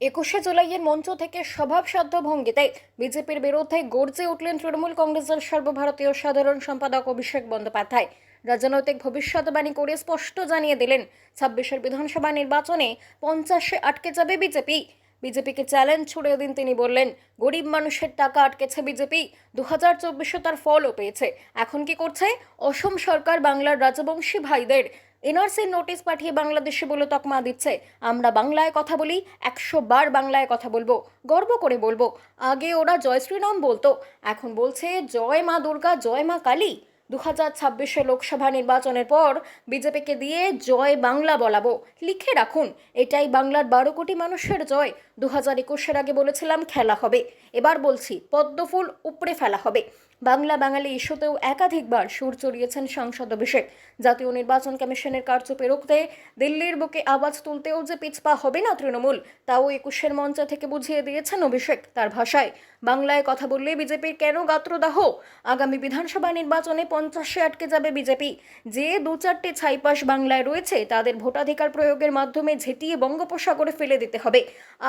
একুশে জুলাইয়ের মঞ্চ থেকে স্বভাবসাধ্য ভঙ্গিতে বিজেপির বিরুদ্ধে গর্জে উঠলেন তৃণমূল কংগ্রেসের সর্বভারতীয় সাধারণ সম্পাদক অভিষেক বন্দ্যোপাধ্যায়। রাজনৈতিক ভবিষ্যৎবাণী করে স্পষ্ট জানিয়ে দিলেন, ছাব্বিশের বিধানসভা নির্বাচনে পঞ্চাশে আটকে যাবে বিজেপি। বিজেপিকে চ্যালেঞ্জ ছুড়ে দিন তিনি বললেন, গরিব মানুষের টাকা আটকেছে বিজেপি দু হাজার চব্বিশে তার ফলও পেয়েছে। এখন কি করছে? অসম সরকার বাংলার রাজবংশী ভাইদের এনআরসির নোটিশ পাঠিয়ে বাংলাদেশে বলে তকমা দিচ্ছে। আমরা বাংলায় কথা বলি, একশো বার বাংলায় কথা বলব, গর্ব করে বলব। আগে ওরা জয় শ্রীরাম বলতো, এখন বলছে, জয় মা দুর্গা, জয় মা কালী। দু হাজার ছাব্বিশে লোকসভা নির্বাচনের পর বিজেপিকে দিয়ে জয় বাংলা বলাবো। লিখে রাখুন, এটাই বাংলার বারো কোটি মানুষের জয়। দু হাজার একুশের আগে বলেছিলাম খেলা হবে। এবার বলছি, পদ্মফুল উপড়ে ফেলা হবে। বাংলা বাঙালি ইস্যুতেও একাধিকবার সুর চড়িয়েছেন সাংসদ অভিষেক। জাতীয় নির্বাচন কমিশনের কারচুপে রুখতে দিল্লির বুকে আওয়াজ তুলতেও যে পিছপা হবে না তৃণমূল, তাও একুশের মঞ্চ থেকে বুঝিয়ে দিয়েছেন অভিষেক তার ভাষায়। বাংলায় কথা বললে বিজেপির কেন গাত্রদাহ? আগামী বিধানসভা নির্বাচনে পঞ্চাশে আটকে যাবে বিজেপি। যে দু চারটে ছাইপাস বাংলায় রয়েছে, তাদের ভোটাধিকার প্রয়োগের মাধ্যমে ঝেঁটিয়ে বঙ্গোপসাগরে ফেলে দিতে হবে।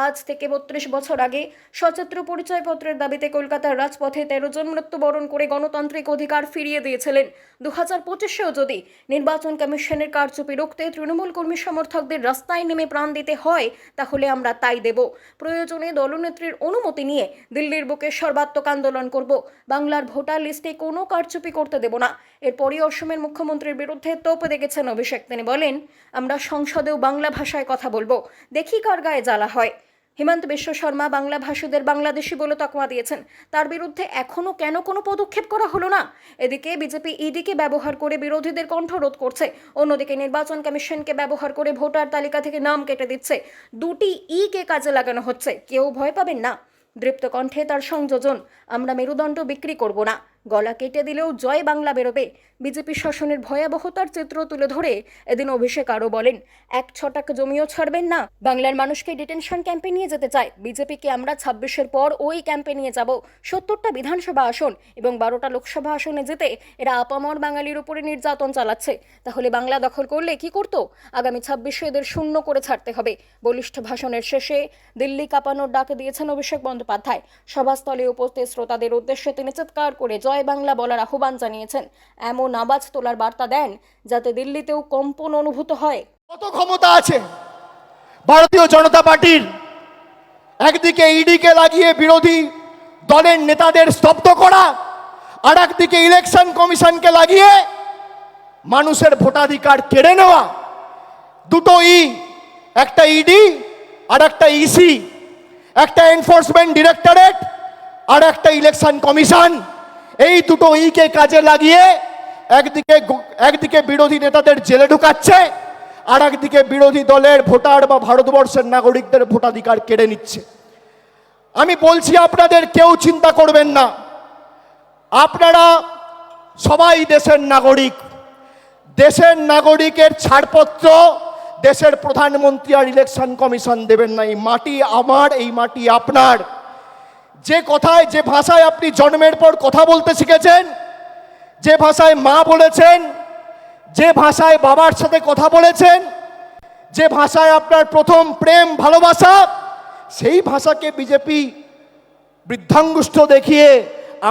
আজ থেকে বত্রিশ বছর আগে সচিত্র পরিচয়পত্রের দাবিতে কলকাতার রাজপথে তেরো জন মৃত্যুবরণ করে গণতান্ত্রিক অধিকার ফিরিয়ে দিয়েছিলেন। দু হাজার পঁচিশেও যদি নির্বাচন কমিশনের কারচুপি রুখতে তৃণমূল কর্মী সমর্থকদের রাস্তায় নেমে প্রাণ দিতে হয়, তাহলে আমরা তাই দেব। প্রয়োজনে দলনেত্রীর অনুমতি নিয়ে দিল্লির বুকে সর্বাত্মক আন্দোলন করব। বাংলার ভোটার লিস্টে কোনো কারচুপি করতে দেব না। এরপরই অসমের মুখ্যমন্ত্রীর বিরুদ্ধে তোপ দেখেছেন অভিষেক। তিনি বলেন, আমরা সংসদেও বাংলা ভাষায় কথা বলব। দেখি কার গায়ে জ্বালা হয়। হিমন্ত বিশ্ব শর্মা বাংলা ভাষীদের বাংলাদেশি বলে তকমা দিয়েছেন। তার বিরুদ্ধে এখনও কেন কোনো পদক্ষেপ করা হলো না? এদিকে বিজেপি ইডিকে ব্যবহার করে বিরোধীদের কণ্ঠরোধ করছে। অন্যদিকে নির্বাচন কমিশনকে ব্যবহার করে ভোটার তালিকা থেকে নাম কেটে দিচ্ছে। দুটি ই কে কাজে লাগানো হচ্ছে। কেউ ভয় পাবেন না। দৃপ্ত কণ্ঠে তার সংযোজন। আমরা মেরুদণ্ড বিক্রি করব না। গলা কেটে দিলেও জয় বাংলা বেরোবে। বিজেপি শাসনের ভয়াবহতার চিত্র তুলে ধরে এদিন অভিষেক আরও বলেন, এক ছটাক জমিও ছাড়বেন না। বাংলার মানুষকে ডিটেনশন ক্যাম্পে নিয়ে যেতে চায়। বিজেপিকে আমরা ছাব্বিশের পর ওই ক্যাম্পে নিয়ে যাব। সত্তরটা বিধানসভা আসন এবং বারোটা লোকসভা আসনে যেতে এরা আপামর বাঙালির উপরে নির্যাতন চালাচ্ছে। তাহলে বাংলা দখল করলে কি করতো? আগামী ছাব্বিশে এদের শূন্য করে ছাড়তে হবে। বলিষ্ঠ ভাষণের শেষে দিল্লি কাঁপানোর ডাক দিয়েছেন অভিষেক বন্দ্যোপাধ্যায়। সভাস্থলে উপস্থিত শ্রোতাদের উদ্দেশ্যে তিনি চিৎকার করে জয় বাংলা বলার আহ্বান জানিয়েছেন। এমন আওয়াজ তোলার বার্তা দেন যাতে দিল্লিতেও কম্পন অনুভূত হয়। কত ক্ষমতা আছে? ভারতীয় জনতা পার্টির একদিকে ইডিকে লাগিয়ে বিরোধী দলের নেতাদের স্তব্ধ করা আর একদিকে ইলেকশন কমিশনকে লাগিয়ে মানুষের ভোটাধিকার কেড়ে নেওয়া। দুটো ই, একটা ইডি আর একটা ইসি, একটা এনফোর্সমেন্ট ডিরেক্টরেট আর একটা ইলেকশন কমিশন। এই দুটো ইকে কাজে লাগিয়ে একদিকে একদিকে বিরোধী নেতাদের জেলে ঢুকাচ্ছে, আর একদিকে বিরোধী দলের ভোটার বা ভারতবর্ষের নাগরিকদের ভোটাধিকার কেড়ে নিচ্ছে। আমি বলছি, আপনাদের কেউ চিন্তা করবেন না। আপনারা সবাই দেশের নাগরিক। দেশের নাগরিকের ছাড়পত্র দেশের প্রধানমন্ত্রী আর ইলেকশন কমিশন দেবেন না। এই মাটি আমার, এই মাটি আপনার। যে কথায়, যে ভাষায় আপনি জন্মের পর কথা বলতে শিখেছেন, যে ভাষায় মা বলেছেন, যে ভাষায় বাবার সাথে কথা বলেছেন, যে ভাষায় আপনার প্রথম প্রেম, ভালোবাসা, সেই ভাষাকে বিজেপি বৃদ্ধাঙ্গুষ্ঠ দেখিয়ে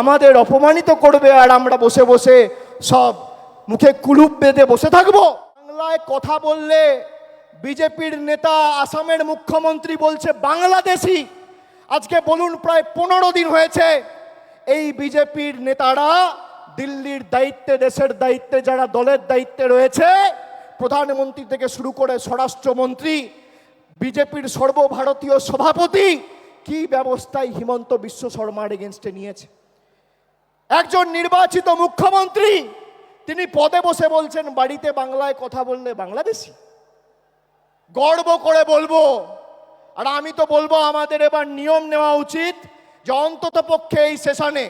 আমাদের অপমানিত করবে আর আমরা বসে বসে সব মুখে কুলুপ বেঁধে বসে থাকব। বাংলায় কথা বললে বিজেপির নেতা, আসামের মুখ্যমন্ত্রী বলছে, বাংলাদেশি। আজকে বলুন প্রায় পনেরো দিন হয়েছে এই বিজেপির নেতারা দিল্লির দায়িত্বে, দেশের দায়িত্বে, যারা দলের দায়িত্বে রয়েছে, প্রধানমন্ত্রী থেকে শুরু করে স্বরাষ্ট্রমন্ত্রী, বিজেপির সর্বভারতীয় সভাপতি কি ব্যবস্থায় হিমন্ত বিশ্ব শর্মার এগেনস্টে নিয়েছে? একজন নির্বাচিত মুখ্যমন্ত্রী, তিনি পদে বসে বলছেন, বাড়িতে বাংলায় কথা বললে বাংলাদেশি। গর্ব করে বলব আর আমি তো বলব আমাদের এবার নিয়ম নেওয়া উচিত যে অন্তত পক্ষে এই সেশনে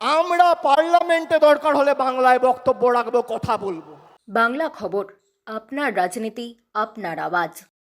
আমরা পার্লামেন্টে দরকার হলে বাংলায় বক্তব্য রাখব, কথা বলব। বাংলা খবর, আপনার রাজনীতি, আপনার আওয়াজ।